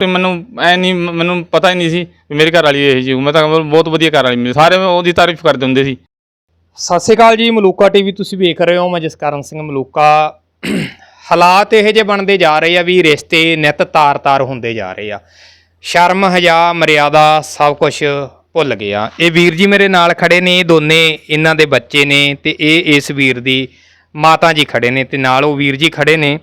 ਤੇ ਮੈਨੂੰ ਐ ਨਹੀਂ ਮੈਨੂੰ ਪਤਾ ਹੀ ਨਹੀਂ ਸੀ ਵੀ ਮੇਰੀ ਘਰ ਵਾਲੀ ਇਹ ਜੀ ਮੈਂ ਤਾਂ ਬਹੁਤ ਵਧੀਆ ਘਰ ਵਾਲੀ ਮਿਲੀ ਸਾਰੇ ਉਹਦੀ ਤਾਰੀਫ ਕਰਦੇ ਹੁੰਦੇ ਸੀ। ਸਤਿ ਸ਼੍ਰੀ ਅਕਾਲ ਜੀ, ਮਲੂਕਾ ਟੀਵੀ ਤੁਸੀਂ ਵੇਖ ਰਹੇ ਹੋ। ਮੈਂ ਜਸਕਰਨ ਸਿੰਘ ਮਲੂਕਾ। ਹਾਲਾਤ ਇਹੋ ਜਿਹੇ ਬਣਦੇ ਜਾ ਰਹੇ ਆ ਵੀ ਰਿਸ਼ਤੇ ਨਿਤ ਤਾਰ-ਤਾਰ ਹੁੰਦੇ ਜਾ ਰਹੇ ਆ। ਸ਼ਰਮ, ਹਜਾ, ਮਰਿਆਦਾ ਸਭ ਕੁਝ ਭੁੱਲ ਗਿਆ। ਇਹ ਵੀਰ ਜੀ ਮੇਰੇ ਨਾਲ ਖੜੇ ਨੇ ਇਹ ਦੋਨੇ ਇਹਨਾਂ ਦੇ ਬੱਚੇ ਨੇ ਤੇ ਇਹ ਇਸ ਵੀਰ ਦੀ ਮਾਤਾ ਜੀ ਖੜੇ ਨੇ ਤੇ ਨਾਲ ਉਹ ਵੀਰ ਜੀ ਖੜੇ ਨੇ।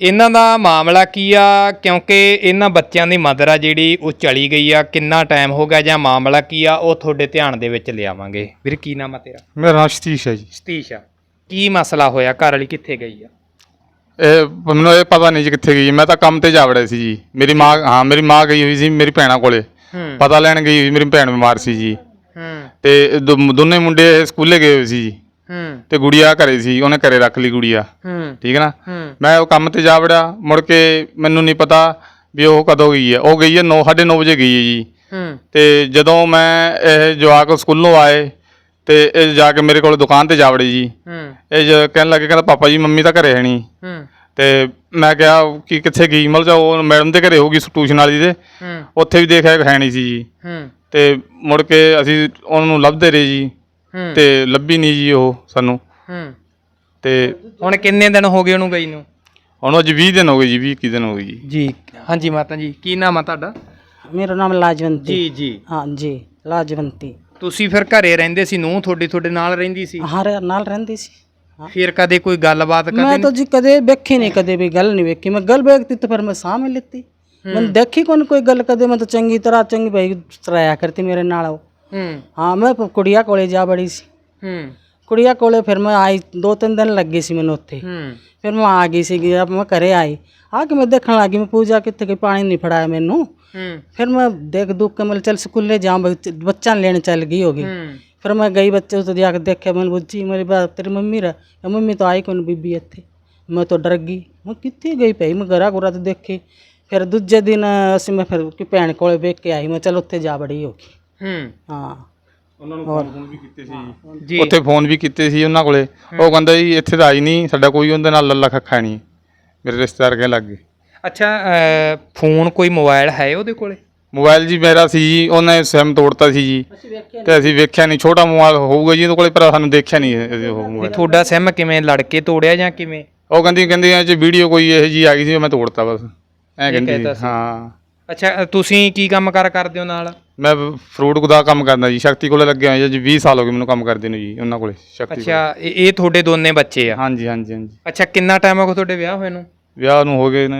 ਇਹਨਾਂ ਦਾ ਮਾਮਲਾ ਕੀ ਆ? ਕਿਉਂਕਿ ਇਹਨਾਂ ਬੱਚਿਆਂ ਦੀ ਮਦਰ ਆ ਜਿਹੜੀ ਉਹ ਚਲੀ ਗਈ ਆ। ਕਿੰਨਾ ਟਾਈਮ ਹੋ ਗਿਆ ਜਾਂ ਮਾਮਲਾ ਕੀ ਆ? ਉਹ ਤੁਹਾਡੇ ਧਿਆਨ ਦੇ ਵਿੱਚ ਲਿਆਵਾਂਗੇ। ਵੀਰ ਕੀ ਨਾਮ ਆ ਤੇਰਾ? ਮੇਰਾ ਨਾਮ ਸਤੀਸ਼ ਹੈ ਜੀ। ਸਤੀਸ਼ ਆ। ਕੀ ਮਸਲਾ ਹੋਇਆ? ਘਰ ਵਾਲੀ ਕਿੱਥੇ ਗਈ ਆ? ਇਹ ਮੈਨੂੰ ਇਹ ਪਤਾ ਨਹੀਂ ਜੀ ਕਿੱਥੇ ਗਈ। ਮੈਂ ਤਾਂ ਕੰਮ ਤੇ ਜਾ ਵੜਿਆ ਸੀ ਜੀ। ਮੇਰੀ ਮਾਂ ਹਾਂ ਮੇਰੀ ਮਾਂ ਗਈ ਹੋਈ ਸੀ ਮੇਰੀ ਭੈਣਾਂ ਕੋਲੇ। ਪਤਾ ਲੈਣ ਗਈ ਹੋਈ ਮੇਰੀ ਭੈਣ ਬਿਮਾਰ ਸੀ ਜੀ। ਹੂੰ। ਤੇ ਦੋ- ਦੋਨੇ ਮੁੰਡੇ ਸਕੂਲੇ ਗਏ ਹੋਏ ਸੀ ਜੀ। ਹੂੰ। ਤੇ ਗੁੜੀਆ ਘਰੇ ਸੀ ਉਹਨੇ ਘਰੇ ਰੱਖ ਲਈ ਗੁੜੀਆ। ਹੂੰ। ਠੀਕ ਹੈ। ਨਾ ਮੈਂ ਉਹ ਕੰਮ ਤੇ ਜਾ ਵੜਿਆ ਮੁੜ ਕੇ ਮੈਨੂੰ ਨਹੀਂ ਪਤਾ ਵੀ ਉਹ ਕਦੋਂ ਗਈ ਹੈ। ਉਹ ਗਈ ਹੈ 9 9:30 ਵਜੇ ਗਈ ਹੈ ਜੀ। ਹੂੰ। ਤੇ ਜਦੋਂ ਮੈਂ ਇਹ ਜਵਾਕ ਸਕੂਲੋਂ ਆਏ ਤੇ ਇਹ ਜਾ ਕੇ ਮੇਰੇ ਕੋਲ ਦੁਕਾਨ ਤੇ ਜਾ ਵੜੇ ਜੀ। ਹੂੰ। ਇਹ ਜ- ਕਹਿਣ ਲੱਗੇ ਕਹਿੰਦਾ ਪਾਪਾ ਜੀ ਮੰਮੀ ਤਾਂ ਘਰੇ ਹੈ ਨਹੀਂ। ਹੂੰ। ਤੇ ਮੈਂ ਕਿਹਾ ਕਿ ਕਿੱਥੇ ਗਈ? ਮਤਲਬ ਜਾ ਉਹ ਮੈਡਮ ਦੇ ਘਰੇ ਹੋਊਗੀ ਟਿਊਸ਼ਨ ਵਾਲੀ ਦੇ। ਹੂੰ। ਉੱਥੇ ਵੀ ਦੇਖਿਆ ਹੈ ਨਹੀਂ ਸੀ ਜੀ। ਹੂੰ। ਤੇ ਮੁੜ ਕੇ ਅਸੀਂ ਉਹਨੂੰ ਲੱਭਦੇ ਰਹੇ ਜੀ। ਤੇ ਲੱਭੀ ਨਹੀਂ ਜੀ ਉਹ ਸਾਨੂੰ। ਹੂੰ। ਤੇ ਹੁਣ ਕਿੰਨੇ ਦਿਨ ਹੋ ਗਏ ਉਹਨੂੰ ਗਈ ਨੂੰ? ਹੁਣ ਅੱਜ 20 ਦਿਨ ਹੋ ਗਏ ਜੀ 20 ਦਿਨ ਹੋ ਗਏ ਜੀ। ਹਾਂਜੀ ਮਾਤਾ ਜੀ ਕੀ ਨਾਮ ਆ ਤੁਹਾਡਾ? ਮੇਰਾ ਨਾਮ ਲਾਜਵੰਤੀ। ਜੀ ਜੀ। ਹਾਂਜੀ ਲਾਜਵੰਤੀ। ਤੁਸੀਂ ਫਿਰ ਘਰੇ ਰਹਿੰਦੇ ਸੀ ਨੂੰ ਤੁਹਾਡੀ ਤੁਹਾਡੇ ਨਾਲ ਰਹਿੰਦੀ ਸੀ? ਹਰ ਨਾਲ ਰਹਿੰਦੀ ਸੀ। ਫਿਰ ਕਦੇ ਕੋਈ ਗੱਲਬਾਤ ਕਦੇ ਮੈਂ ਤਾਂ ਜੀ ਕਦੇ ਵੇਖੀ ਨਹੀਂ ਕਦੇ ਵੀ ਗੱਲ ਨਹੀਂ ਵੇਖੀ। ਮੈਂ ਗੱਲ ਵੇਖਤੀ ਤਾਂ ਫਿਰ ਮੈਂ ਸਾਹਮਣੇ ਲਿੱਤੀ। ਮੈਂ ਦੇਖੀ ਕੋਈ ਕੋਈ ਗੱਲ ਕਦੇ ਮੈਂ ਤਾਂ ਚੰਗੀ ਤਰ੍ਹਾਂ ਚੰਗੀ ਭਾਈ ਸਰਾਇਆ ਕਰਤੀ ਮੇਰੇ ਨਾਲ ਉਹ। ਹੂੰ। ਹਾਂ ਮੈਂ ਪ- ਕੁੜੀਆ ਕੋਲੇ ਜਾ ਬੜੀ ਸੀ। ਹੂੰ। ਕੁੜੀਆ ਕੋਲੇ ਫਿਰ ਮੈਂ ਆਈ ਦੋ ਤਿੰਨ ਦਿਨ ਲੱਗੀ ਸੀ ਮੈਨੂੰ ਉੱਥੇ। ਹੂੰ। ਫਿਰ ਮੈਂ ਆ ਗਈ ਸੀਗੀ ਜਦ ਮੈਂ ਘਰੇ ਆਈ। ਆ ਕੇ ਮੈਂ ਦੇਖਣ ਲੱਗੀ ਮੈਂ ਪੂਜਾ ਕਿੱਥੇ ਗਈ ਪਾਣੀ ਨਹੀਂ ਫੜਾਇਆ ਮੈਨੂੰ। ਹੂੰ। ਫਿਰ ਮੈਂ ਦੇਖ ਦੁੱਖ ਕੇ ਮੈਂ ਚਲ ਸਕੂਲੇ ਜਾ ਬੱਚਾ ਲੈਣ ਚੱਲ ਗਈ ਹੋ। ਗਈ ਫਿਰ ਮੈਂ ਗਈ ਬੱਚੇ ਉੱਤੇ ਜਾ ਕੇ ਦੇਖਿਆ ਮੈਂ ਬੁੱਝੀ ਮੇਰੀ ਬਾਤ ਤੇਰੀ ਮੰਮੀ ਰ ਮੰਮੀ ਤਾਂ ਆਈ ਕੋਣ ਬੀਬੀ ਇੱਥੇ? ਮੈਂ ਤਾਂ ਡਰ ਗਈ। ਮੈਂ ਕਿੱਥੇ ਗਈ ਪਈ ਮੈਂ ਗਰਾ ਗੁਰਾ ਤੇ ਦੇਖੀ। ਫਿਰ ਦੂਜੇ ਦਿਨ ਅਸੀਂ ਮੈਂ ਫਿਰ ਕਿ ਭੈਣ ਕੋਲੇ ਵੇਖ ਕੇ ਆਈ। ਮੈਂ ਚਲ ਉੱਥੇ ਜਾ ਬੜੀ ਹੋ ਗਈ ਹੂੰ। ਹਾਂ। ਉਹਨਾਂ ਨੂੰ ਫੋਨ ਵੀ ਕੀਤੇ ਸੀ। ਜੀ। ਉੱਥੇ ਫੋਨ ਵੀ ਕੀਤੇ ਸੀ ਉਹਨਾਂ ਕੋਲੇ। ਉਹ ਕਹਿੰਦਾ ਜੀ ਇੱਥੇ ਤਾਂ ਆਈ ਨਹੀਂ ਸਾਡਾ ਕੋਈ ਉਹਦੇ ਨਾਲ ਲੱਲਾ ਖੱਖਾ ਨਹੀਂ ਮੇਰੇ ਰਿਸ਼ਤੇਦਾਰ ਕਹਿ ਲੱਗ ਗਏ। ਅੱਛਾ ਅਹ, ਫੋਨ ਕੋਈ ਮੋਬਾਈਲ ਹੈ ਉਹਦੇ ਕੋਲੇ? ਮੋਬਾਈਲ ਜੀ ਮੇਰਾ ਸੀ ਜੀ ਉਹਨੇ ਸਿਮ ਤੋੜਤਾ ਸੀ ਜੀ। ਤੇ ਅਸੀਂ ਵੇਖਿਆ ਨਹੀਂ ਛੋਟਾ ਮੋਬਾਈਲ ਹੋਊਗਾ ਜੀ ਉਹਦੇ ਕੋਲੇ ਪਰ ਸਾਨੂੰ ਦੇਖਿਆ ਨਹੀਂ ਇਹ- ਉਹ ਵੀ ਮੋਬਾਈਲ ਤੁਹਾਡਾ ਸਿਮ ਕਿਵੇਂ ਲੜ ਕੇ ਤੋੜਿਆ ਜਾਂ ਕਿਵੇਂ? ਉਹ ਕਹਿੰਦੀ ਕਹਿੰਦੀ ਇਹ ਚ ਵੀਡੀਓ ਕੋਈ ਇਹੋ ਜੀ ਆ ਗਈ ਸੀ ਮੈਂ ਤੋੜਤਾ ਬਸ। ਐਂ ਕਹਿੰਦੀ ਕਹਿਤਾ ਸੀ। ਸੀ। ਹਾਂ। ਅੱਛਾ ਤੁਸੀਂ ਕੀ ਕੰਮ ਕਾਰ ਕਰਦੇ ਹੋ ਨਾਲ? ਮੈਂ ਫਰੂਟ ਦਾ ਕੰਮ ਕਰਦਾ ਜੀ ਸ਼ਕਤੀ ਕੋਲੇ ਲੱਗਿਆ ਹੋਇਆ ਜੀ 20 ਸਾਲ ਹੋ ਗਏ ਮੈਨੂੰ ਕੰਮ ਕਰਦੇ ਨੂੰ ਜੀ ਉਹਨਾਂ ਕੋਲੇ ਸ਼ਕਤੀ ਕੋਲੇ। ਅੱਛਾ ਇਹ ਇਹ ਤੁਹਾਡੇ ਦੋਨੇ ਬੱਚੇ ਆ? ਹਾਂਜੀ ਹਾਂਜੀ ਹਾਂਜੀ। ਅੱਛਾ ਕਿੰਨਾ ਟਾਈਮ ਹੋ ਗਿਆ ਤੁਹਾਡੇ ਵਿਆਹ ਹੋਏ ਨੂੰ? ਵਿਆਹ ਨੂੰ ਹੋ ਗਏ ਨੇ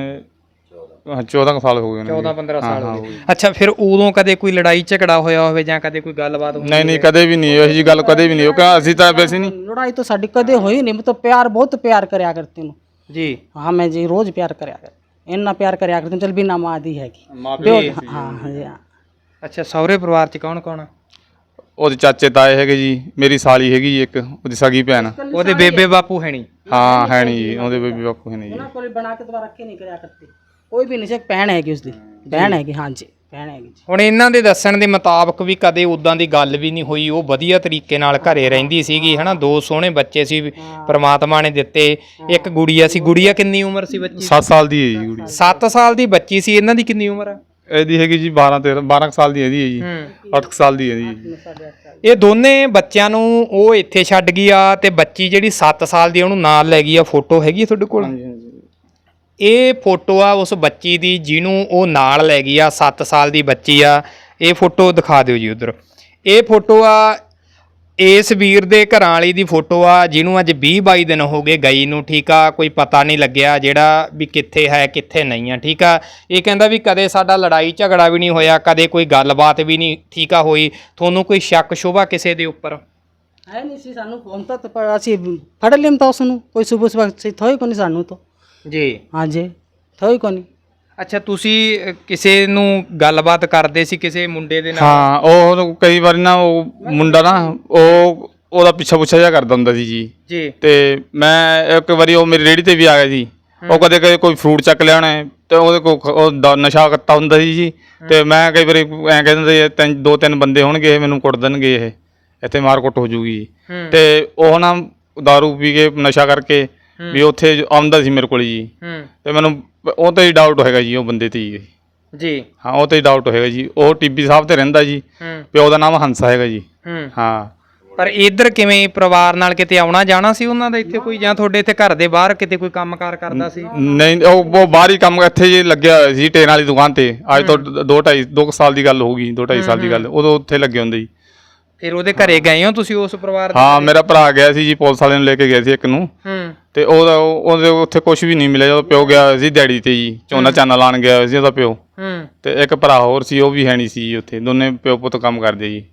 ਹਾਂ, 14 ਕੁ ਸਾਲ ਹੋ ਗਏ ਨੇ 14 ਜੀ। 15 ਹਾਂ, ਸਾਲ ਹਾਂ, ਹੋ ਗਏ। ਅੱਛਾ ਫਿਰ ਉਦੋਂ ਕਦੇ ਕੋਈ ਲੜਾਈ ਝਗੜਾ ਹੋਇਆ ਹੋਵੇ ਜਾਂ ਕਦੇ ਕੋਈ ਗੱਲਬਾਤ ਹੋਈ ਨਹੀਂ ਨਹੀਂ ਕਦੇ ਵੀ ਨਹੀਂ ਇਹੋ ਜੀ ਗੱਲ ਕਦੇ ਵੀ ਨਹੀਂ ਉਹ ਕਹਿੰਦਾ ਅਸੀਂ ਤਾਂ ਵੈਸੇ ਨਹੀਂ। ਲੜਾਈ ਤਾਂ ਸਾਡੀ ਕਦੇ ਹੋਈ ਨਹੀਂ ਮੈਂ ਤਾਂ ਪਿਆਰ ਬਹੁਤ ਪਿਆਰ ਕਰਿਆ ਕਰਤੀ ਨੂੰ ਜੀ। ਹਾਂ ਮੈਂ ਜੀ ਰੋਜ਼ ਪਿਆਰ ਕਰਿਆ ਕਰ ਇੰਨਾ ਪਿਆਰ ਕਰਿਆ ਕਰਤੀ ਚਲ ਬਿਨਾ ਮਾਂ ਦੀ ਹੈਗੀ। ਮਾਂ ਪਿਓ ਹਾਂ ਹਾਂ ਜੀ, ਹਾਂ। ਅੱਛਾ ਸਹੁਰੇ ਪਰਿਵਾਰ ਚ ਕੌਣ ਕੌਣ ਆ? ਉਹਦੇ ਚਾਚੇ ਤਾਏ ਹੈਗੇ ਜੀ ਮੇਰੀ ਸਾਲੀ ਹੈਗੀ ਜੀ ਇੱਕ ਉਹਦੀ ਸਗੀ ਭੈਣ। ਉਹਦੇ ਬੇਬੇ ਬਾਪੂ ਹੈ ਨਹੀਂ? ਹਾਂ ਹੈ ਨਹੀਂ ਜੀ ਉਹਦੇ ਬੇਬੀ ਬਾਪੂ ਹੈ ਨਹੀਂ ਜੀ। ਉਹਨਾਂ ਕੋਲ ਬਣਾ ਕੇ ਦੁਬਾਰਾ ਰੱਖੇ ਨਹੀਂ ਕਰਿਆ ਕਰਤੀ ਕੋਈ ਵੀ ਨਹੀਂ ਸੀ ਇੱਕ ਭੈਣ ਹੈਗੀ ਉਸਦੀ। ਭੈਣ ਹੈਗੀ ਹਾਂ ਜੀ ਭੈਣ ਹੈਗੀ ਜੀ। ਹੁਣ ਇਹਨਾਂ ਦੇ ਦੱਸਣ ਦੇ ਮੁਤਾਬਕ ਵੀ ਕਦੇ ਉਦਾਂ ਦੀ ਗੱਲ ਵੀ ਨਹੀਂ ਹੋਈ ਉਹ ਵਧੀਆ ਤਰੀਕੇ ਨਾਲ ਘਰੇ ਰਹਿੰਦੀ ਸੀਗੀ ਹਨਾ ਦੋ ਸੋਹਣੇ ਬੱਚੇ ਸੀ ਪ੍ਰਮਾਤਮਾ ਨੇ ਦਿੱਤੇ ਇੱਕ ਗੁੜੀਆ ਸੀ ਗੁੜੀਆ ਕਿੰਨੀ ਉਮਰ ਸੀ ਬੱਚੀ? 7 ਸਾਲ ਦੀ ਹੈ ਜੀ ਕੁੜੀ 7 ਸਾਲ ਦੀ ਬੱਚੀ ਸੀ ਇਹਨਾਂ ਦੀ ਕਿੰਨੀ ਉਮਰ ਆ? ਇਹਦੀ ਹੈਗੀ ਜੀ 12 13 12 ਕੁ ਸਾਲ ਦੀ ਇਹਦੀ ਹੈ ਜੀ। ਹੂੰ। 8 ਕੁ ਸਾਲ ਦੀ ਹੈ ਜੀ। ਇਹ ਦੋਨੇ ਬੱਚਿਆਂ ਨੂੰ ਉਹ ਇੱਥੇ ਛੱਡ ਗਈ ਆ ਤੇ ਬੱਚੀ ਜਿਹੜੀ 7 ਸਾਲ ਦੀ ਉਹਨੂੰ ਨਾਲ ਲੈ ਗਈ ਆ। ਫੋਟੋ ਹੈਗੀ ਆ ਤੁਹਾਡੇ ਕੋਲ? ਇਹ ਫੋਟੋ ਆ ਉਸ ਬੱਚੀ ਦੀ ਜਿਹਨੂੰ ਉਹ ਨਾਲ ਲੈ ਗਈ ਆ 7 ਸਾਲ ਦੀ ਬੱਚੀ ਆ। ਇਹ ਫੋਟੋ ਦਿਖਾ ਦਿਓ ਜੀ ਉਧਰ। ਇਹ ਫੋਟੋ ਆ ਇਸ ਵੀਰ ਦੇ ਘਰਾਂ ਵਾਲੀ ਦੀ ਫੋਟੋ ਆ ਜਿਹਨੂੰ ਅੱਜ 20 22 ਦਿਨ ਹੋ ਗਏ ਗਈ ਨੂੰ ਠੀਕ ਆ? ਕੋਈ ਪਤਾ ਨਹੀਂ ਲੱਗਿਆ ਜਿਹੜਾ ਵੀ ਕਿੱਥੇ ਹੈ ਕਿੱਥੇ ਨਹੀਂ ਆ ਠੀਕ ਆ? ਇਹ ਕਹਿੰਦਾ ਵੀ ਕਦੇ ਸਾਡਾ ਲੜਾਈ ਝਗੜਾ ਵੀ ਨਹੀਂ ਹੋਇਆ ਕਦੇ ਕੋਈ ਗੱਲਬਾਤ ਵੀ ਨਹੀਂ ਠੀਕ ਆ ਹੋਈ। ਤੁਹਾਨੂੰ ਕੋਈ ਸ਼ੱਕ ਸ਼ੁਬਾ ਕਿਸੇ ਦੇ ਉੱਪਰ? ਹੈ ਨਹੀਂ ਸੀ ਸਾਨੂੰ ਫੋਨ ਤਾਂ ਤੇ ਪਰ ਅਸੀਂ ਫੜ ਲਿਮ ਤਾਂ ਉਸਨੂੰ ਕੋਈ ਸੁਬਹ ਸੁਬਹ ਸੀ ਥੋਈ ਕੋਈ ਨਹੀਂ ਸਾਨੂੰ ਤਾਂ। ਜੀ। ਹਾਂ ਜੀ ਥੋਈ ਕੋਈ ਨਹੀਂ। ਅੱਛਾ ਤੁਸੀਂ ਕਿਸੇ ਨੂੰ ਗੱਲਬਾਤ ਕਰਦੇ ਸੀ ਕਿਸੇ ਮੁੰਡੇ ਦੇ ਨਾਲ? ਹਾਂ ਉਹ ਕਈ ਵਾਰੀ ਨਾ ਉਹ ਮੁੰਡਾ ਨਾ ਉਹ ਉਹਦਾ ਪਿੱਛਾ ਪੁੱਛਾ ਜਿਹਾ ਕਰਦਾ ਹੁੰਦਾ ਸੀ ਜੀ। ਜੀ। ਤੇ ਮੈਂ ਇੱਕ ਵਾਰੀ ਉਹ ਮੇਰੀ ਰੇੜੀ ਤੇ ਵੀ ਆ ਗਿਆ ਜੀ। ਉਹ ਕਦੇ ਕਦੇ ਕੋਈ ਫਰੂਟ ਚੱਕ ਲਿਆਉਣਾ ਹੈ ਤੇ ਉਹਦੇ ਖ- ਉਹ ਦ- ਨਸ਼ਾ ਕਰਤਾ ਹੁੰਦਾ ਸੀ ਜੀ। ਤੇ ਮੈਂ ਕਈ ਵਾਰੀ ਐਂ ਕਹਿ ਦਿੰਦੇ ਤਿੰਨ ਦੋ ਤਿੰਨ ਬੰਦੇ ਹੋਣਗੇ ਇਹ ਮੈਨੂੰ ਕੁੱਟ ਦੇਣਗੇ ਇਹ। ਇੱਥੇ ਮਾਰ ਕੁੱਟ ਹੋ ਜੂਗੀ ਹੂੰ। ਤੇ ਉਹ ਨਾ दारू ਪੀ ਕੇ ਨਸ਼ਾ ਕਰਕੇ ਵੀ ਉੱਥੇ ਜੋ ਆਉਂਦਾ ਸੀ ਮੇਰੇ ਕੋਲ ਜੀ। ਹੂੰ। ਤੇ ਮੈਨੂੰ ਉਹ ਤੇ ਹੀ ਡਾਊਟ ਹੈਗਾ ਜੀ ਉਹ ਬੰਦੇ ਤੇ ਹੀ ਜੀ। ਹਾਂ ਉਹ ਤੇ ਹੀ ਡਾਊਟ ਹੈਗਾ ਜੀ। ਉਹ ਟੀਬੀ ਸਾਹਿਬ ਤੇ ਰਹਿੰਦਾ ਜੀ। ਹੂੰ। ਪਿਓ ਦਾ ਨਾਮ ਹੰਸਾ ਹੈਗਾ ਜੀ। ਹੂੰ। ਹਾਂ। ਪਰ ਇੱਧਰ ਕਿਵੇਂ ਪਰਿਵਾਰ ਨਾਲ ਕਿਤੇ ਆਉਣਾ ਜਾਣਾ ਸੀ ਉਹਨਾਂ ਦਾ ਇੱਥੇ ਕੋਈ ਜਾਂ ਤੁਹਾਡੇ ਇੱਥੇ ਘਰ ਦੇ ਬਾਹਰ ਕਿਤੇ ਕੋਈ ਕੰਮਕਾਰ ਕਰਦਾ ਸੀ? ਨਹੀਂ ਉਹ ਉਹ ਬਾਹਰ ਹੀ ਕੰਮ ਇੱਥੇ ਜੀ ਲੱਗਿਆ ਹੋਇਆ ਸੀ ਟੇਨ ਵਾਲੀ ਦੁਕਾਨ ਤੇ। ਅੱਜ ਤੋਂ 2 2.5 2 ਸਾਲ ਦੀ ਗੱਲ ਹੋਊਗੀ 2 2.5 ਸਾਲ ਦੀ ਗੱਲ। ਉਦੋਂ ਉੱਥੇ ਲੱਗੇ ਹੁੰਦੇ ਜੀ। ਫਿਰ ਉਹਦੇ ਘਰੇ ਗਏ ਹੋ ਤੁਸੀਂ ਉਸ ਪਰਿਵਾਰ ਦੇ ਹਾਂ ਮੇਰਾ ਭਰਾ ਗਿਆ ਸੀ ਜੀ ਪੁਲਿਸ ਵਾਲਿਆਂ ਨੂੰ ਲੈ ਕੇ ਗਿਆ ਸੀ ਇੱਕ ਨੂੰ। ਹੂੰ। ਤੇ ਉਹਦਾ ਉਹਦੇ ਉੱਥੇ ਕੁਝ ਵੀ ਨਹੀਂ ਮਿਲਿਆ ਜਦੋਂ ਪਿਓ ਗਿਆ ਹੋਇਆ ਸੀ ਦਿਹਾੜੀ ਤੇ ਜੀ ਝੋਨਾ ਚਾਨਾ ਲਾਣ ਗਿਆ ਹੋਇਆ ਸੀ ਉਹਦਾ ਪਿਓ। ਹੂੰ। ਤੇ ਇੱਕ ਭਰਾ ਹੋਰ ਸੀ ਉਹ ਵੀ ਹੈ ਨਹੀਂ ਸੀ ਜੀ ਉੱਥੇ। ਦੋਨੇ ਪਿਓ ਪੁੱਤ ਕੰਮ ਕਰਦੇ ਜੀ।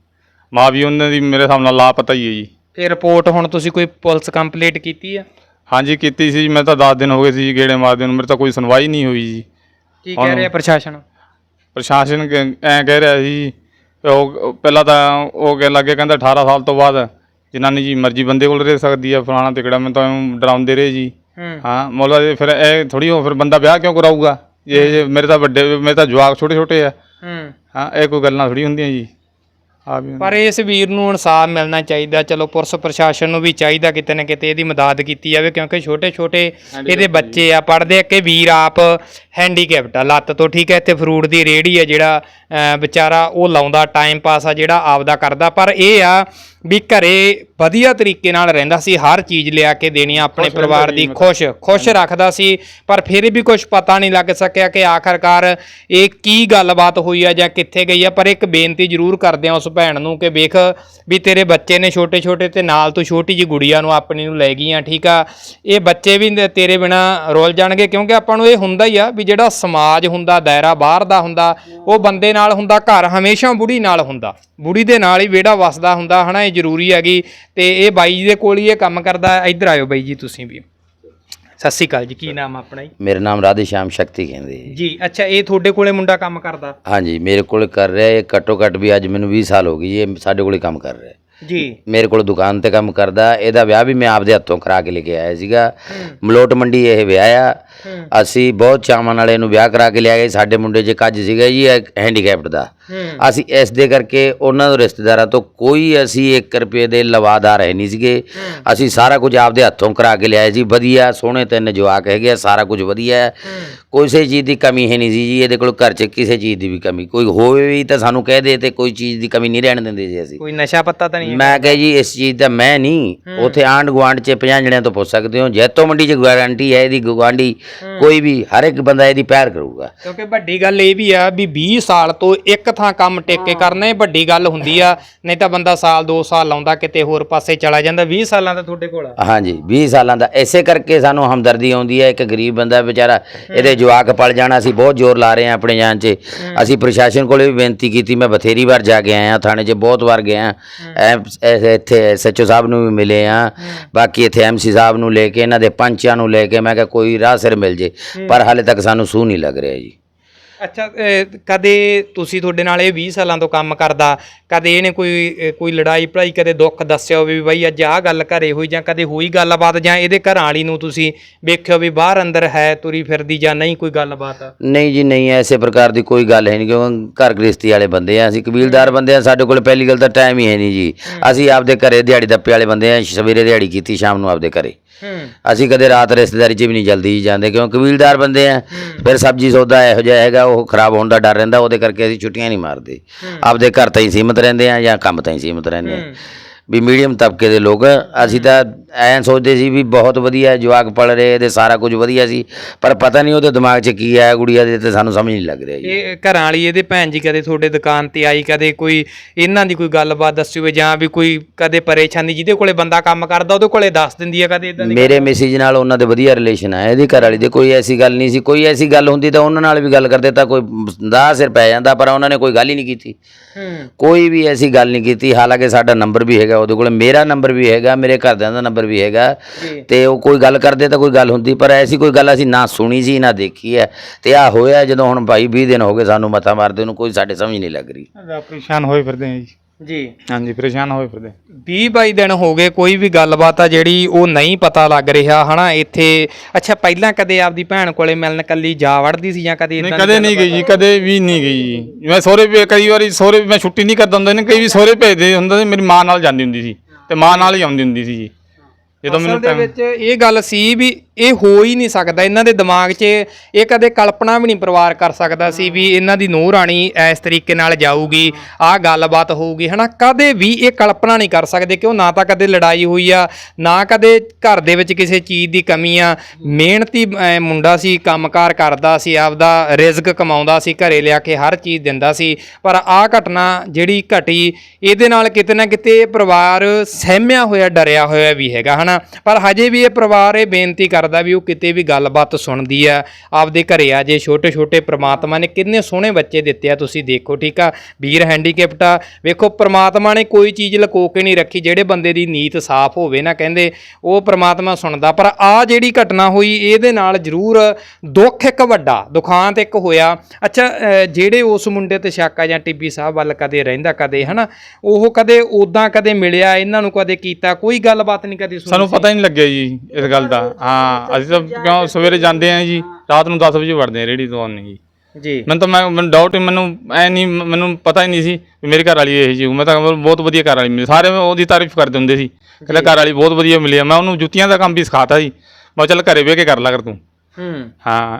ਮਾਂ ਵੀ ਉਹਨਾਂ ਦੀ ਮੇਰੇ ਹਿਸਾਬ ਨਾਲ ਲਾਪਤਾ ਹੀ ਹੈ ਜੀ। ਫਿਰ ਰਿਪੋਰਟ ਹੁਣ ਤੁਸੀਂ ਕੋਈ ਪੁਲਿਸ ਕੰਪਲੀਟ ਕੀਤੀ ਆ? ਹਾਂਜੀ ਕੀਤੀ ਸੀ ਜੀ, ਮੈਂ ਤਾਂ 10 ਦਿਨ ਹੋ ਗਏ ਸੀ ਜੀ ਗੇੜੇ ਮਾਰਦੇ ਨੂੰ। ਮੇਰੇ ਤਾਂ ਕੋਈ ਸੁਣਵਾਈ ਨਹੀਂ ਹੋਈ ਜੀ। ਕੀ ਕਹਿ ਰਿਹਾ ਪ੍ਰਸ਼ਾਸਨ? ਪ੍ਰਸ਼ਾਸਨ ਐ ਕਹਿ ਰਿਹਾ ਸੀ ਉਹ ਉਹ ਪਹਿਲਾਂ ਤਾਂ ਉਹ ਲੱਗੇ ਕਹਿੰਦਾ 18 ਸਾਲ ਤੋਂ ਬਾਅਦ ਜਨਾਨੀ ਜੀ ਮਰਜ਼ੀ ਬੰਦੇ ਕੋਲ ਰਹਿ ਸਕਦੀ ਆ ਫਲਾਣਾ ਤਿਕੜਾ ਮੈਂ ਤਾਂ ਡਰਾਉਂਦੇ ਰਹੇ ਜੀ। ਹੂੰ। ਹਾਂ ਮੌਲਾ ਜੀ ਫਿਰ ਇਹ ਥੋੜੀ ਹੋ ਫਿਰ ਬੰਦਾ ਵਿਆਹ ਕਿਉਂ ਕਰਾਊਗਾ? ਜੇ ਜੇ ਮੇਰੇ ਤਾਂ ਵੱਡੇ ਮੇਰੇ ਤਾਂ ਜਵਾਕ ਛੋਟੇ ਛੋਟੇ ਆ। ਹੂੰ। ਹਾਂ ਇਹ ਕੋਈ ਗੱਲਾਂ ਥੋੜੀ ਹੁੰਦੀਆਂ ਜੀ। ਆ ਵੀ ਪਰ ਇਸ ਵੀਰ ਨੂੰ ਇਨਸਾਫ ਮਿਲਣਾ ਚਾਹੀਦਾ ਚਲੋ ਪੁਲਿਸ ਪ੍ਰਸ਼ਾਸਨ ਨੂੰ ਵੀ ਚਾਹੀਦਾ ਕਿਤੇ ਨਾ ਕਿਤੇ ਇਹਦੀ ਮਦਦ ਕੀਤੀ ਜਾਵੇ ਕਿਉਂਕਿ ਛੋਟੇ ਛੋਟੇ ਇਹਦੇ ਬੱਚੇ ਆ ਪੜਦੇ ਆ ਕਿ ਵੀਰ ਆਪ ਹੈਂਡੀਕੈਪਟ ਆ ਲੱਤ ਤੋਂ ਠੀਕ ਹੈ ਇੱਥੇ ਫਰੂਟ ਦੀ ਰੇੜੀ ਆ ਜਿਹੜਾ ਅਹ, ਵਿਚਾਰਾ ਉਹ ਲਾਉਂਦਾ ਟਾਈਮ ਪਾਸ ਆ ਜਿਹੜਾ ਆਪਦਾ ਕਰਦਾ ਪਰ ਇਹ ਆ ਵੀ ਘਰੇ ਵਧੀਆ ਤਰੀਕੇ ਨਾਲ ਰਹਿੰਦਾ ਸੀ ਹਰ ਚੀਜ਼ ਲਿਆ ਕੇ ਦੇਣੀ ਆ ਆਪਣੇ ਪਰਿਵਾਰ ਦੀ ਖੁਸ਼ ਖੁਸ਼ ਰੱਖਦਾ ਸੀ ਪਰ ਫਿਰ ਵੀ ਕੁਝ ਪਤਾ ਨਹੀਂ ਲੱਗ ਸਕਿਆ ਕਿ ਆਖਰਕਾਰ ਇਹ ਕੀ ਗੱਲਬਾਤ ਹੋਈ ਆ ਜਾਂ ਕਿੱਥੇ ਗਈ ਆ ਪਰ ਇੱਕ ਬੇਨਤੀ ਜ਼ਰੂਰ ਕਰਦੇ ਆ ਉਸ ਭੈਣ ਨੂੰ ਕਿ ਵੇਖ ਵੀ ਤੇਰੇ ਬੱਚੇ ਨੇ ਛੋਟੇ ਛੋਟੇ ਤੇ ਨਾਲ ਤੂੰ ਛੋਟੀ ਜੀ ਗੁੜੀਆ ਨੂੰ ਆਪਣੀ ਨੂੰ ਲੈ ਗਈਆਂ ਠੀਕ ਆ? ਇਹ ਬੱਚੇ ਵੀ ਤੇਰੇ ਬਿਨਾ ਰੋਲ ਜਾਣਗੇ ਕਿਉਂਕਿ ਆਪਾਂ ਨੂੰ ਇਹ ਹੁੰਦਾ ਹੀ ਆ ਵੀ ਜਿਹੜਾ ਸਮਾਜ ਹੁੰਦਾ ਦਾਇਰਾ ਬਾਹਰ ਦਾ ਹੁੰਦਾ ਉਹ ਬੰਦੇ ਨਾਲ ਹੁੰਦਾ ਘਰ ਹਮੇਸ਼ਾ ਬੁੜੀ ਨਾਲ ਹੁੰਦਾ ਬੁੜੀ ਦੇ ਨਾਲ ਹੀ ਵਿਹੜਾ ਵਸਦਾ ਹੁੰਦਾ ਹਨਾ? ਜ਼ਰੂਰੀ ਹੈਗੀ ਤੇ ਇਹ ਬਾਈ ਜੀ ਦੇ ਕੋਲ ਹੀ ਇਹ ਕੰਮ ਕਰਦਾ ਇੱਧਰ ਆਇਓ ਬਾਈ ਜੀ ਤੁਸੀਂ ਵੀ। ਸਤਿ ਸ਼੍ਰੀ ਅਕਾਲ ਜੀ ਕੀ ਨਾਮ ਆ ਆਪਣਾ ਜੀ? ਮੇਰਾ ਨਾਮ ਰਾਧੇ ਸ਼ਾਮ ਸ਼ਕਤੀ ਕਹਿੰਦੇ ਜੀ। ਜੀ ਅੱਛਾ ਇਹ ਤੁਹਾਡੇ ਕੋਲੇ ਮੁੰਡਾ ਕੰਮ ਕਰਦਾ? ਹਾਂਜੀ ਮੇਰੇ ਕੋਲ ਕਰ ਰਿਹਾ ਇਹ ਘੱਟੋ ਘੱਟ ਵੀ ਅੱਜ ਮੈਨੂੰ 20 ਸਾਲ ਹੋ ਗਈ ਇਹ ਸਾਡੇ ਕੋਲ ਕੰਮ ਕਰ ਰਿਹਾ। ਜੀ। ਮੇਰੇ ਕੋਲ ਦੁਕਾਨ ਤੇ ਕੰਮ ਕਰਦਾ ਇਹਦਾ ਵਿਆਹ ਵੀ ਮੈਂ ਆਪਦੇ ਹੱਥੋਂ ਕਰਾ ਕੇ ਲੈ ਕੇ ਆਇਆ ਸੀਗਾ। ਮਲੋਟ ਮੰਡੀ ਇਹ ਵਿਆਹਿਆ। ਅਸੀਂ ਬਹੁਤ ਚਾਵਾਂ ਨਾਲ ਇਹਨੂੰ ਵਿਆਹ ਕਰਾ ਕੇ ਲਿਆ ਗਏ ਸਾਡੇ ਮੁੰਡੇ 'ਚ ਕੱਜ ਸੀਗਾ ਜੀ ਹੈਂਡੀਕੈਪਟ ਦਾ। ਅਸੀਂ ਇਸ ਦੇ ਕਰਕੇ ਉਹਨਾਂ ਦੇ ਰਿਸ਼ਤੇਦਾਰਾਂ ਤੋਂ ਕੋਈ ਅਸੀਂ 1 ਰੁਪਏ ਦੇ ਲਵਾਦਾਰ ਹੈ ਨਹੀਂ ਸੀਗੇ। ਅਸੀਂ ਸਾਰਾ ਕੁਝ ਆਪਦੇ ਹੱਥੋਂ ਕਰਾ ਕੇ ਲਿਆਏ ਜੀ। ਵਧੀਆ ਸੋਹਣੇ ਤਿੰਨ ਜਵਾਕ ਹੈਗੇ ਸਾਰਾ ਕੁਝ ਵਧੀਆ। ਹੈ। ਕਿਸੇ ਚੀਜ਼ ਦੀ ਕਮੀ ਹੈ ਨਹੀਂ ਸੀ ਜੀ। ਇਹਦੇ ਕੋਲ ਘਰ 'ਚ ਕਿਸੇ ਚੀਜ਼ ਦੀ ਵੀ ਕਮੀ। ਕੋਈ ਹੋਵੇ ਵੀ ਤਾਂ ਸਾਨੂੰ ਕਹਿ ਦੇ ਤੇ ਕੋਈ ਚੀਜ਼ ਦੀ ਕਮੀ ਨਹੀਂ ਰਹਿਣ ਦਿੰਦੇ ਜੀ ਅਸੀਂ। ਕੋਈ ਨਸ਼ਾ ਪੱਤਾ ਤਾਂ ਨਹੀਂ ਮੈਂ ਕਹੇ ਜੀ ਇਸ ਚੀਜ਼ ਦਾ ਮੈਂ ਨਹੀਂ। ਉਥੇ ਆਂਡ ਗੁਆਂਢ ਚ 50 ਜਣਿਆਂ ਤੋਂ ਪੁੱਛ ਸਕਦੇ ਹੋ। ਜੈਤੋ ਮੰਡੀ ਚ ਗਾਰੰਟੀ ਹੈ ਇਹਦੀ ਗੁਆਂਢੀ ਕੋਈ ਵੀ ਹਰ ਇੱਕ ਬੰਦਾ ਇਹਦੀ ਪੈਰ ਕਰੂਗਾ। ਕਿਉਂਕਿ ਵੱਡੀ ਗੱਲ ਇਹ ਵੀ ਆ ਵੀ 20 ਸਾਲ ਤੋਂ ਇੱਕ ਥਾਂ ਕੰਮ ਟਿਕ ਕੇ ਕਰਨਾ ਇਹ ਵੱਡੀ ਗੱਲ ਹੁੰਦੀ ਆ ਨਹੀਂ ਤਾਂ ਬੰਦਾ ਸਾਲ 2 ਸਾਲ ਲਾਉਂਦਾ ਕਿਤੇ ਹੋਰ ਪਾਸੇ ਚਲਾ ਜਾਂਦਾ 20 ਸਾਲਾਂ ਦਾ ਤੁਹਾਡੇ ਕੋਲ ਆ? ਹਾਂਜੀ 20 ਸਾਲਾਂ ਦਾ। ਐਸੇ ਕਰਕੇ ਸਾਨੂੰ ਹਮਦਰਦੀ ਆਉਂਦੀ ਹੈ ਇੱਕ ਗਰੀਬ ਬੰਦਾ ਵਿਚਾਰਾ ਇਹਦੇ ਜਵਾਕ ਪਲ ਜਾਣਾ ਅਸੀਂ ਬਹੁਤ ਜ਼ੋਰ ਲਾ ਰਹੇ ਹਾਂ ਆਪਣੇ ਜਾਨ 'ਚ। ਅਸੀਂ ਪ੍ਰਸ਼ਾਸਨ ਕੋਲੇ ਵੀ ਬੇਨਤੀ ਕੀਤੀ ਮੈਂ ਬਥੇਰੀ ਵਾਰ ਜਾ ਕੇ ਆਇਆ ਥਾਣੇ 'ਚ ਬਹੁਤ ਵਾਰ ਗਿਆ। ਇੱਥੇ ਐਸਐਚਓ ਸਾਹਿਬ ਨੂੰ ਵੀ ਮਿਲੇ ਆ। ਬਾਕੀ ਇੱਥੇ ਐਮਸੀ ਸਾਹਿਬ ਨੂੰ ਲੈ ਕੇ ਇਹਨਾਂ ਦੇ ਪੰਚਾਂ ਨੂੰ ਲੈ ਕੇ ਮੈਂ ਕਿਹਾ ਕੋਈ ਰਾਹ ਸਿਰ ਮਿਲ ਜੇ ਪਰ ਹਾਲੇ ਤੱਕ ਸਾਨੂੰ ਸੂਹ ਨਹੀਂ ਲੱਗ ਰਿਹਾ ਜੀ। ਅੱਛਾ ਅਹ, ਕਦੇ ਤੁਸੀਂ ਤੁਹਾਡੇ ਨਾਲ ਇਹ 20 ਸਾਲਾਂ ਤੋਂ ਕੰਮ ਕਰਦਾ ਕਦੇ ਇਹਨੇ ਕੋਈ ਅਹ, ਕੋਈ ਲੜਾਈ ਭੜਾਈ ਕਦੇ ਦੁੱਖ ਦੱਸਿਆ ਹੋਵੇ ਵੀ ਬਈ ਅੱਜ ਆਹ ਗੱਲ ਘਰੇ ਹੋਈ ਜਾਂ ਕਦੇ ਹੋਈ ਗੱਲਬਾਤ ਜਾਂ ਇਹਦੇ ਘਰ ਵਾਲੀ ਨੂੰ ਤੁਸੀਂ ਵੇਖਿਓ ਵੀ ਬਾਹਰ ਅੰਦਰ ਹੈ ਤੁਰੀ ਫਿਰਦੀ ਜਾਂ ਨਹੀਂ ਕੋਈ ਗੱਲਬਾਤ? ਨਹੀਂ ਜੀ ਨਹੀਂ ਐਸੇ ਪ੍ਰਕਾਰ ਦੀ ਕੋਈ ਗੱਲ ਹੈ ਨਹੀਂ ਕਿਉਂਕਿ ਘਰ ਗ੍ਰਸਤੀ ਵਾਲੇ ਬੰਦੇ ਆ ਅਸੀਂ ਕਬੀਲਦਾਰ ਬੰਦੇ ਆ ਸਾਡੇ ਕੋਲ ਪਹਿਲੀ ਗੱਲ ਤਾਂ ਟਾਈਮ ਹੀ ਹੈ ਨਹੀਂ ਜੀ। ਅਸੀਂ ਆਪਦੇ ਘਰੇ ਦਿਹਾੜੀ ਦੱਪੇ ਵਾਲੇ ਬੰਦੇ ਆ ਸਵੇਰੇ ਦਿਹਾੜੀ ਕੀਤੀ ਸ਼ਾਮ ਨੂੰ ਆਪਦੇ ਘਰੇ। ਅਸੀਂ ਕਦੇ ਰਾਤ ਰਿਸ਼ਤੇਦਾਰੀ 'ਚ ਵੀ ਨਹੀਂ ਜਲਦੀ ਜਾਂਦੇ ਕਿਉਂ? ਕਬੀਲਦਾਰ ਬੰਦੇ ਆ। ਫਿਰ ਸਬਜ਼ੀ ਸੌਦਾ ਇਹੋ ਜਿਹਾ ਹੈਗਾ ਉਹ ਖਰਾਬ ਹੋਣ ਦਾ ਡਰ ਰਹਿੰਦਾ ਉਹਦੇ ਕਰਕੇ ਅਸੀਂ ਛੁੱਟੀਆਂ ਨਹੀਂ ਮਾਰਦੇ। ਆਪਦੇ ਘਰ ਤਾਂ ਹੀ ਸੀਮਤ ਰਹਿੰਦੇ ਆ ਜਾਂ ਕੰਮ ਤਾਂ ਹੀ ਸੀਮਤ ਰਹਿੰਦੇ ਆ। ਵੀ ਮੀਡੀਅਮ ਤਬਕੇ ਦੇ ਲੋਕ। ਅਸੀਂ ਤਾਂ ਐਂ ਸੋਚਦੇ ਸੀ ਵੀ ਬਹੁਤ ਵਧੀਆ ਜਵਾਕ ਪੜ ਰਹੇ ਇਹਦੇ ਸਾਰਾ ਕੁਝ ਵਧੀਆ ਸੀ ਪਰ ਪਤਾ ਨਹੀਂ ਉਹਦੇ ਦਿਮਾਗ 'ਚ ਕੀ ਆਇਆ ਗੁੜੀਆ ਦੇ ਤੇ ਸਾਨੂੰ ਸਮਝ ਨਹੀਂ ਲੱਗ ਰਿਹਾ ਜੀ। ਇਹ ਘਰਾਂ ਵਾਲੀ ਇਹਦੇ ਭੈਣ ਜੀ ਕਦੇ ਤੁਹਾਡੇ ਦੁਕਾਨ ਤੇ ਆਈ ਕਦੇ ਕੋਈ ਇਹਨਾਂ ਦੀ ਕੋਈ ਗੱਲਬਾਤ ਦੱਸੀ ਹੋਵੇ ਜਾਂ ਵੀ ਕੋਈ ਕਦੇ ਪਰੇਸ਼ਾਨੀ ਜਿਹਦੇ ਕੋਲੇ ਬੰਦਾ ਕੰਮ ਕਰਦਾ ਉਹਦੇ ਕੋਲੇ ਦੱਸ ਦਿੰਦੀ ਹੈ ਕਦੇ ਇਦਾਂ ਦੀ ਮੇਰੇ ਮੈਸੇਜ ਨਾਲ ਉਹਨਾਂ ਦੇ ਵਧੀਆ ਰਿਲੇਸ਼ਨ ਆ ਇਹਦੀ ਘਰ ਵਾਲੀ ਦੇ ਕੋਈ ਐਸੀ ਗੱਲ ਨਹੀਂ ਸੀ ਕੋਈ ਐਸੀ ਗੱਲ ਹੁੰਦੀ ਤਾਂ ਉਹਨਾਂ ਨਾਲ ਵੀ ਗੱਲ ਕਰਦੇ ਤਾਂ ਕੋਈ ਦਾ ਸਿਰ ਪੈ ਜਾਂਦਾ ਪਰ ਉਹਨਾਂ ਨੇ ਕੋਈ ਗੱਲ ਹੀ ਨਹੀਂ ਕੀਤੀ। ਹੂੰ। ਕੋਈ ਵੀ ਐਸੀ ਗੱਲ ਨਹੀਂ ਕੀਤੀ ਹਾਲਾਂਕਿ ਸਾਡਾ ਨੰਬਰ ਵੀ ਹੈਗਾ ਉਹਦੇ ਕੋਲ ਮੇਰਾ ਨੰਬਰ ਵੀ ਹੈਗਾ ਮੇਰੇ ਘਰਦਿਆਂ ਦਾ ਨੰਬਰ ਵੀ ਹੈਗਾ। ਤੇ ਉਹ ਕੋਈ ਗੱਲ ਕਰਦੇ ਤਾਂ ਕੋਈ ਗੱਲ ਹੁੰਦੀ ਪਰ ਐਸੀ ਕੋਈ ਗੱਲ ਅਸੀਂ ਨਾ ਸੁਣੀ ਸੀ ਨਾ ਦੇਖੀ ਹੈ ਤੇ ਆ ਹੋਇਆ ਜਦੋਂ ਹੁਣ ਭਾਈ 20 ਦਿਨ ਹੋ ਗਏ ਸਾਨੂੰ ਮੱਥਾ ਮਾਰਦੇ ਨੂੰ ਕੋਈ ਸਾਡੇ ਸਮਝ ਨਹੀਂ ਲੱਗ ਰਹੀ ਪਰੇਸ਼ਾਨ ਹੋਏ ਫਿਰਦੇ ਆ ਜੀ ਜੀ। ਹਾਂਜੀ ਪਰੇਸ਼ਾਨ ਹੋਏ ਫਿਰਦੇ। 20 22 ਦਿਨ ਹੋ ਗਏ ਕੋਈ ਵੀ ਗੱਲਬਾਤ ਆ ਜਿਹੜੀ ਉਹ ਨਹੀਂ ਪਤਾ ਲੱਗ ਰਿਹਾ ਹਨਾ? ਇੱਥੇ ਅੱਛਾ ਪਹਿਲਾਂ ਕਦੇ ਆਪਦੀ ਭੈਣ ਕੋਲੇ ਮਿਲਣ ਕੱਲੀ ਜਾ ਵੜਦੀ ਸੀ ਜਾਂ ਕਦੇ ਨਹੀਂ ਕਦੇ ਨਹੀਂ ਗਈ ਜੀ ਕਦੇ ਵੀ ਨਹੀਂ ਗਈ ਜੀ। ਮੈਂ ਸਹੁਰੇ ਵੀ ਕਈ ਵਾਰੀ ਸਹੁਰੇ ਮੈਂ ਛੁੱਟੀ ਨਹੀਂ ਕਰਦਾ ਹੁੰਦਾ ਨੇ ਕਈ ਵੀ ਸਹੁਰੇ ਭੇਜਦੇ ਹੁੰਦਾ ਸੀ ਮੇਰੀ ਮਾਂ ਨਾਲ ਜਾਂਦੀ ਹੁੰਦੀ ਸੀ ਤੇ ਮਾਂ ਨਾਲ ਹੀ ਆਉਂਦੀ ਹੁੰਦੀ ਸੀ ਜੀ। ਜਦੋਂ ਅਸਲ ਮੈਨੂੰ ਦੇ ਵਿੱਚ ਇਹ ਗੱਲ ਸੀ ਵੀ ਇਹ ਹੋ ਹੀ ਨਹੀਂ ਸਕਦਾ। ਇਹਨਾਂ ਦੇ ਦਿਮਾਗ 'ਚ ਇਹ ਕਦੇ ਕਲਪਨਾ ਵੀ ਨਹੀਂ ਪਰਿਵਾਰ ਕਰ ਸਕਦਾ ਸੀ ਵੀ ਇਹਨਾਂ ਦੀ ਨੂੰਹ ਰਾਣੀ ਇਸ ਤਰੀਕੇ ਨਾਲ ਜਾਊਗੀ ਆਹ ਗੱਲਬਾਤ ਹੋਊਗੀ ਹਨਾ? ਕਦੇ ਵੀ ਇਹ ਕਲਪਨਾ ਨਹੀਂ ਕਰ ਸਕਦੇ ਕਿ ਉਹ ਨਾ ਤਾਂ ਕਦੇ ਲੜਾਈ ਹੋਈ ਆ ਨਾ ਕਦੇ ਘਰ ਦੇ ਵਿੱਚ ਕਿਸੇ ਚੀਜ਼ ਦੀ ਕਮੀ ਆ। ਮਿਹਨਤੀ ਅਹ, ਮੁੰਡਾ ਸੀ ਕੰਮਕਾਰ ਕਰਦਾ ਸੀ ਆਪਦਾ ਰਿਜ਼ਕ ਕਮਾਉਂਦਾ ਸੀ ਘਰੇ ਲਿਆ ਕੇ ਹਰ ਚੀਜ਼ ਦਿੰਦਾ ਸੀ। ਪਰ ਆਹ ਘਟਨਾ ਜਿਹੜੀ ਘਟੀ ਇਹਦੇ ਨਾਲ ਕਿਤੇ ਨਾ ਕਿਤੇ ਇਹ ਪਰਿਵਾਰ ਸਹਿਮਿਆ ਹੋਇਆ ਡਰਿਆ ਹੋਇਆ ਵੀ ਹੈਗਾ ਹਨਾ? ਪਰ ਹਜੇ ਵੀ ਇਹ ਪਰਿਵਾਰ ਇਹ ਬੇਨਤੀ ਕਰਦਾ ਵੀ ਉਹ ਕਿਤੇ ਵੀ ਗੱਲਬਾਤ ਸੁਣਦੀ ਆ। ਆਪਦੇ ਘਰੇ ਆ ਜੇ ਛੋਟੇ ਛੋਟੇ ਪ੍ਰਮਾਤਮਾ ਨੇ ਕਿੰਨੇ ਸੋਹਣੇ ਬੱਚੇ ਦਿੱਤੇ ਆ, ਤੁਸੀਂ ਦੇਖੋ, ਠੀਕ ਆ? ਵੀਰ ਹੈਂਡੀਕੈਪਟ ਆ। ਵੇਖੋ, ਪ੍ਰਮਾਤਮਾ ਨੇ ਕੋਈ ਚੀਜ਼ ਲੁਕੋ ਕੇ ਨਹੀਂ ਰੱਖੀ, ਜਿਹੜੇ ਬੰਦੇ ਦੀ ਨੀਤ ਸਾਫ਼ ਹੋਵੇ ਨਾ ਕਹਿੰਦੇ, ਉਹ ਪ੍ਰਮਾਤਮਾ ਸੁਣਦਾ। ਪਰ ਆ ਜਿਹੜੀ ਘਟਨਾ ਹੋਈ, ਇਹਦੇ ਨਾਲ ਜ਼ਰੂਰ ਦੁੱਖ ਇੱਕ ਵੱਡਾ, ਦੁਖਾਂਤ ਇੱਕ ਹੋਇਆ। ਅੱਛਾ ਜਿਹੜੇ ਉਸ ਮੁੰਡੇ ਤੇ ਸ਼ੱਕ ਆ ਜਾਂ ਟਿੱਬੀ ਸਾਹਿਬ ਵੱਲ ਕਦੇ ਰਹਿੰਦਾ, ਕਦੇ, ਹਨਾ? ਉਹ ਕਦੇ ਉਦਾਂ ਕਦੇ ਮਿਲਿਆ, ਇਹਨਾਂ ਨੂੰ ਕਦੇ ਕੀਤਾ, ਕੋਈ ਗੱਲਬਾਤ ਨਹੀਂ ਕਦੇ ਸੁਣੀ? ਸਾਨੂੰ ਪਤਾ ਹੀ ਨਹੀਂ ਲੱਗਿਆ ਜੀ ਇਸ ਗੱਲ ਦਾ। ਹਾਂ ਅਸੀਂ ਤਾਂ ਕਿਉਂ ਸਵੇਰੇ ਜਾਂਦੇ ਆਂ ਜੀ ਰਾਤ ਨੂੰ 10 ਵਜੇ ਵੜਦੇ ਆਂ ਰੇੜੀ ਤੋਂ ਆਉਂਦੇ ਜੀ। ਜੀ। ਮੈਨੂੰ ਤਾਂ ਮੈਂ ਮੈਨੂੰ ਡਾਊਟ ਮੈਨੂੰ ਐ ਨਹੀਂ ਮੈਨੂੰ ਪਤਾ ਹੀ ਨਹੀਂ ਸੀ ਵੀ ਮੇਰੀ ਘਰ ਵਾਲੀ ਇਹ ਜੀ ਮੈਂ ਤਾਂ ਬਹੁਤ ਵਧੀਆ ਘਰ ਵਾਲੀ ਮਿਲੀ। ਸਾਰੇ ਉਹਦੀ ਤਾਰੀਫ ਕਰਦੇ ਹੁੰਦੇ ਸੀ ਕਹਿੰਦੇ ਘਰ ਵਾਲੀ ਬਹੁਤ ਵਧੀਆ ਮਿਲੀ ਆ। ਮੈਂ ਉਹਨੂੰ ਜੁੱਤੀਆਂ ਦਾ ਕੰਮ ਵੀ ਸਿਖਾਤਾ ਜੀ। ਮੈਂ ਚੱਲ ਘਰੇ ਬਹਿ ਕੇ ਕਰ ਲਾ ਕਰ ਤੂੰ। ਹੂੰ। ਹਾਂ।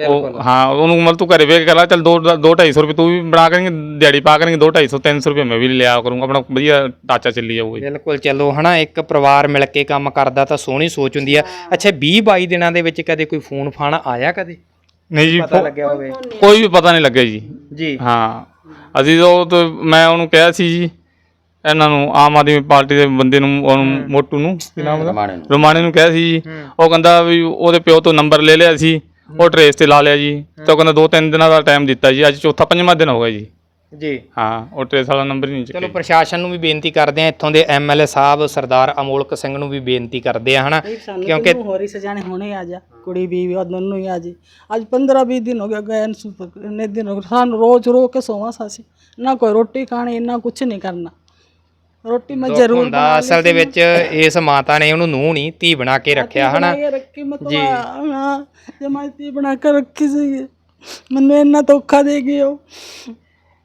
ਉਹ ਹਾਂ ਉਹਨੂੰ ਮਤਲਬ ਤੂੰ ਘਰੇ ਬਹਿ ਕੇ ਕਰ ਲਾ ਚੱਲ 2 2 250 ਰੁਪਏ ਤੂੰ ਵੀ ਬਣਾ ਕਰਾਂਗੇ ਦਿਹਾੜੀ ਪਾ ਕਰਾਂਗੇ 2 250 300 ਰੁਪਏ ਮੈਂ ਵੀ ਲਿਆ ਕਰੂੰਗਾ ਆਪਣਾ ਵਧੀਆ ਟਾਚਾ ਚੱਲੀ ਜਾਊਗਾ ਬਿਲਕੁਲ ਚਲੋ ਹਨਾ ਇੱਕ ਪਰਿਵਾਰ ਮਿਲ ਕੇ ਕੰਮ ਕਰਦਾ ਤਾਂ ਸੋਹਣੀ ਸੋਚ ਹੁੰਦੀ ਆ। ਅੱਛਾ 20 22 ਦਿਨਾਂ ਦੇ ਵਿੱਚ ਕਦੇ ਕੋਈ ਫੋਨ ਫਾਨ ਆਇਆ ਕਦੇ? ਨਹੀਂ ਜੀ ਪਤਾ ਲੱਗਿਆ ਹੋਵੇ? ਕੋਈ ਵੀ ਪਤਾ ਨਹੀਂ ਲੱਗਿਆ ਜੀ। ਜੀ। ਹਾਂ ਅਸੀਂ ਤਾਂ ਉਹ ਤਾਂ ਮੈਂ ਉਹਨੂੰ ਕਿਹਾ ਸੀ ਜੀ ਇਹਨਾਂ ਨੂੰ ਆਮ ਆਦਮੀ ਪਾਰਟੀ ਦੇ ਬੰਦੇ ਨੂੰ ਉਹਨੂੰ ਮੋਟੂ ਨੂੰ ਕੀ ਨਾਮ ਉਹਦਾ? ਰਮਾਣੇ ਨੂੰ। ਰਮਾਣੇ ਨੂੰ ਕਿਹਾ ਸੀ ਜੀ। ਉਹ ਕਹਿੰਦਾ ਵੀ ਉਹਦੇ ਪਿਓ ਤੋਂ ਨੰਬਰ ਲੈ ਲਿਆ ਸੀ। ਉਹ ਟਰੇਸ ਤੇ ਲਾ ਲਿਆ ਜੀ। ਤੇ ਉਹ ਕਹਿੰਦਾ ਦੋ ਤਿੰਨ ਦਿਨਾਂ ਦਾ ਟਾਈਮ ਦਿੱਤਾ ਜੀ। ਅੱਜ ਚੌਥਾ ਪੰਜਵਾਂ ਦਿਨ ਹੋ ਗਿਆ ਜੀ। ਜੀ। ਹਾਂ ਉਹ ਟਰੇਸ ਵਾਲਾ ਨੰਬਰ ਹੀ ਨਹੀਂ ਚਲੋ ਚੱਕਿਆ। ਪ੍ਰਸ਼ਾਸਨ ਨੂੰ ਵੀ ਬੇਨਤੀ ਕਰਦੇ ਆ ਇੱਥੋਂ ਦੇ ਐਮਐਲਏ ਸਾਹਿਬ ਸਰਦਾਰ ਅਮੋਲਕ ਸਿੰਘ ਨੂੰ ਵੀ ਬੇਨਤੀ ਕਰਦੇ ਆ ਹਨਾ? ਜਾ ਕੁੜੀ ਵੀ ਉਹ ਦੋਨੋਂ ਹੀ ਆ ਜੀ ਅੱਜ 15 20 ਦਿਨ ਹੋ ਗਿਆ ਗਏ ਨੂੰ ਸੁ- ਇੰਨੇ ਦਿਨ ਹੋ ਗਏ। ਸਾਨੂੰ ਰੋਜ਼ ਰੋ ਕੇ ਸੋਵਾਂ ਸਾਸੀ। ਨਾ ਕੋਈ ਰੋਟੀ ਖਾਣੀ ਨਾ ਕੁਝ ਨਹੀਂ ਕਰਨਾ। ਰੋਟੀ ਮੈਂ ਜ਼ਰੂਰ ਹੁੰਦਾ ਅਸਲ ਦੇ ਵਿੱਚ ਇਸ ਮਾਤਾ ਨੇ ਉਹਨੂੰ ਨੂੰਹ ਨਹੀਂ ਧੀ ਬਣਾ ਕੇ ਰੱਖਿਆ ਹਨਾ? ਇਹ ਰੱਖੀ ਮਤਲਬ ਹਾਂ ਜਮਾਇਤੀ ਬਣਾ ਕੇ ਰੱਖੀ ਸੀ ਮੈਨੂੰ ਇੰਨਾ ਧੋਖਾ ਦੇ ਗਈ ਉਹ।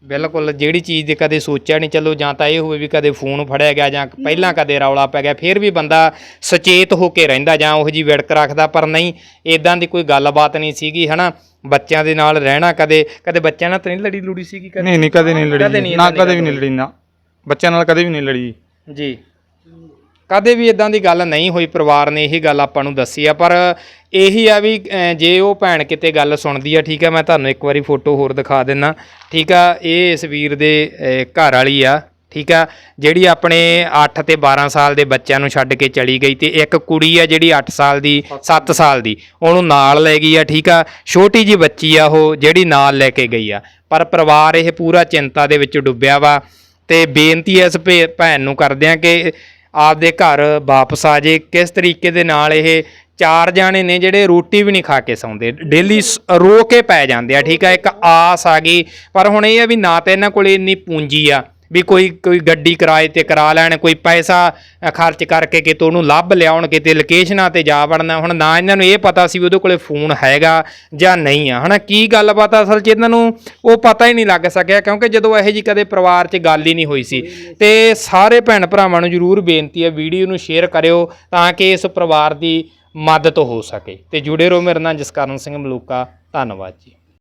ਬਿਲਕੁਲ ਜਿਹੜੀ ਚੀਜ਼ ਦੇ ਕਦੇ ਸੋਚਿਆ ਨਹੀਂ ਚਲੋ ਜਾਂ ਤਾਂ ਇਹ ਹੋਵੇ ਵੀ ਕਦੇ ਫੋਨ ਫੜਿਆ ਗਿਆ ਜਾਂ ਪਹਿਲਾਂ ਕਦੇ ਰੌਲਾ ਪੈ ਗਿਆ ਫਿਰ ਵੀ ਬੰਦਾ ਸੁਚੇਤ ਹੋ ਕੇ ਰਹਿੰਦਾ ਜਾਂ ਉਹ ਜੀ ਵਿੜਕ ਰੱਖਦਾ ਪਰ ਨਹੀਂ ਇਦਾਂ ਦੀ ਕੋਈ ਗੱਲਬਾਤ ਨਹੀਂ ਸੀਗੀ ਹਨਾ? ਬੱਚਿਆਂ ਦੇ ਨਾਲ ਰਹਿਣਾ ਕਦੇ ਕਦੇ ਬੱਚਿਆਂ ਨਾਲ ਤਾਂ ਨਹੀਂ ਲੜੀ ਲੂੜੀ ਸੀਗੀ ਕਦੇ? ਨਹੀਂ ਨਹੀਂ ਕਦੇ ਨਹੀਂ ਕਦੇ ਲੜੀ ਨਹੀਂ ਜੀ। ਨਾ ਕਦੇ ਵੀ ਨਹੀਂ ਲੜੀ ਨਾ ਬੱਚਿਆਂ ਨਾਲ ਕਦੇ ਵੀ ਨਹੀਂ ਲੜੀ ਜੀ। ਜੀ ਕਦੇ ਵੀ ਇਦਾਂ ਦੀ ਗੱਲ ਨਹੀਂ ਹੋਈ ਪਰਿਵਾਰ ਨੇ ਇਹ ਗੱਲ ਆਪਾਂ ਨੂੰ ਦੱਸੀ ਆ ਪਰ ਇਹੀ ਆ ਵੀ ਅਹ, ਜੇ ਉਹ ਭੈਣ ਕਿਤੇ ਗੱਲ ਸੁਣਦੀ ਆ ਠੀਕ ਆ ਮੈਂ ਤੁਹਾਨੂੰ ਇੱਕ ਵਾਰੀ ਫੋਟੋ ਹੋਰ ਦਿਖਾ ਦਿੰਨਾ ਠੀਕ ਆ ਇਹ ਇਸ ਵੀਰ ਦੇ ਅਹ, ਘਰ ਵਾਲੀ ਆ ਠੀਕ ਆ ਜਿਹੜੀ ਆਪਣੇ 8 ਤੇ 12 ਸਾਲ ਦੇ ਬੱਚਿਆਂ ਨੂੰ ਛੱਡ ਕੇ ਚਲੀ ਗਈ ਤੇ ਇੱਕ ਕੁੜੀ ਆ ਜਿਹੜੀ 8 ਸਾਲ ਦੀ 7 ਸਾਲ ਦੀ ਉਹਨੂੰ ਨਾਲ ਲੈ ਗਈ ਆ ਠੀਕ ਆ ਛੋਟੀ ਜੀ ਬੱਚੀ ਆ ਉਹ ਜਿਹੜੀ ਨਾਲ ਲੈ ਕੇ ਗਈ ਆ ਪਰ ਪਰਿਵਾਰ ਇਹ ਪੂਰਾ ਚਿੰਤਾ ਦੇ ਵਿੱਚ ਡੁੱਬਿਆ ਵਾ ਤੇ ਬੇਨਤੀ ਇਸ ਭੇ- ਭੈਣ ਨੂੰ ਕਰਦੇ ਆ ਕਿ ਆਪਦੇ ਘਰ ਵਾਪਸ ਆ ਜੇ। ਕਿਸ ਤਰੀਕੇ ਦੇ ਨਾਲ ਇਹ ਚਾਰ ਜਾਣੇ ਨੇ ਜਿਹੜੇ ਰੋਟੀ ਵੀ ਨਹੀਂ ਖਾ ਕੇ ਸੌਂਦੇ। ਡੇਲੀ ਰੋ ਕੇ ਪੈ ਜਾਂਦੇ ਆ, ਠੀਕ ਆ? ਇੱਕ ਆਸ ਆ ਗਈ। ਪਰ ਹੁਣ ਇਹ ਆ ਵੀ ਨਾ ਤਾਂ ਇਹਨਾਂ ਕੋਲੇ ਇੰਨੀ ਪੂੰਜੀ ਆ। ਵੀ ਕੋਈ ਕੋਈ ਗੱਡੀ ਕਿਰਾਏ ਤੇ ਕਰਾ ਲੈਣ, ਕੋਈ ਪੈਸਾ ਖਰਚ ਕਰਕੇ ਕਿਤੇ ਉਹਨੂੰ ਲੱਭ ਲਿਆਉਣ, ਕਿਤੇ ਲੋਕੇਸ਼ਨਾਂ ਤੇ ਜਾ ਵੜਨਾ, ਹੁਣ ਨਾ ਇਹਨਾਂ ਨੂੰ ਇਹ ਪਤਾ ਸੀ ਵੀ ਉਹਦੇ ਕੋਲੇ ਫੋਨ ਹੈਗਾ ਜਾਂ ਨਹੀਂ ਆ। ਹਨਾ, ਕੀ ਗੱਲਬਾਤ ਆ ਅਸਲ 'ਚ ਇਹਨਾਂ ਨੂੰ? ਉਹ ਪਤਾ ਹੀ ਨਹੀਂ ਲੱਗ ਸਕਿਆ, ਕਿਉਂਕਿ ਜਦੋਂ ਇਹੋ ਜੀ ਕਦੇ ਪਰਿਵਾਰ 'ਚ ਗੱਲ ਹੀ ਨਹੀਂ ਹੋਈ ਸੀ। ਤੇ ਸਾਰੇ ਭੈਣ ਭਰਾਵਾਂ ਨੂੰ ਜਰੂਰ ਬੇਨਤੀ ਹੈ, ਵੀਡੀਓ ਨੂੰ ਸ਼ੇਅਰ ਕਰਿਓ ਤਾਂ ਕਿ ਇਸ ਪਰਿਵਾਰ ਦੀ ਮਦਦ ਹੋ ਸਕੇ। ਤੇ ਜੁੜੇ ਰਹੋ ਮੇਰੇ ਨਾਲ ਜਸਕਰਨ ਸਿੰਘ ਮਲੂਕਾ। ਧੰਨਵਾਦ ਜੀ।